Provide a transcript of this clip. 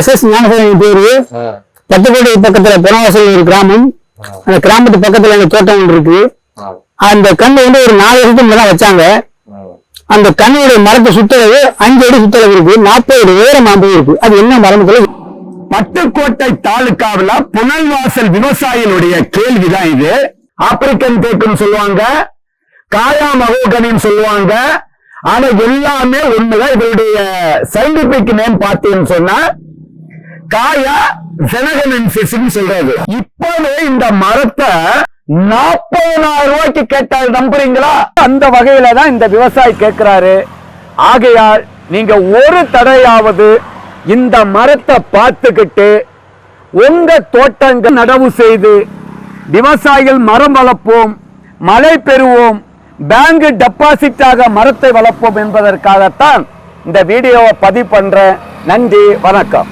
S S Gnanasekaran பேரு. பட்டுக்கோட்டை பக்கத்துல புனவாசல் ஒரு கிராமம். அந்த கிராமத்து பக்கத்துல எங்க தோட்டம் ஒன்று இருக்கு. அந்த கண்ணு வந்து ஒரு நாலு வருஷத்துக்கு முன்னாடி வச்சாங்க. அந்த கண்ணுடைய மரத்தை சுத்தளவு அஞ்சு அடி சுத்தளவு இருக்கு. நாற்பது உயரம் மாம்பழம் இருக்கு. அது என்ன மரத்துல பட்டுக்கோட்டை தாலுகாவுல புனல்வாசல் விவசாயிகளுடைய கேள்விதான் இது. ஆப்பிரிக்கன் தேக்குன்னு சொல்லுவாங்க. காயா மகோகனின்னு சொல்லுவாங்க. ஆனா எல்லாமே ஒண்ணுதான். இதனுடைய சயின்டிபிக் நேம் பார்த்தீங்கன்னு சொன்னா காயா ஜெனகனன்சிஸ்னு சொல்றாரு. இப்பவே இந்த மரத்தை நாற்பதனாயிரம் ரூபாய்க்கு கேட்டால் நம்புறீங்களா? அந்த வகையில தான் இந்த விவசாயி கேட்கிறாரு. ஆகையால் நீங்க ஒரு தடையாவது இந்த மரத்தை பார்த்துக்கிட்டு உங்க தோட்டங்கள் நடவு செய்து விவசாயிகள் மரம் வளர்ப்போம் மழை பெறுவோம் பேங்க் டெபாசிட்டாக மரத்தை வளர்ப்போம் என்பதற்காகத்தான் இந்த வீடியோவை பதிவு பண்றேன். நன்றி வணக்கம்.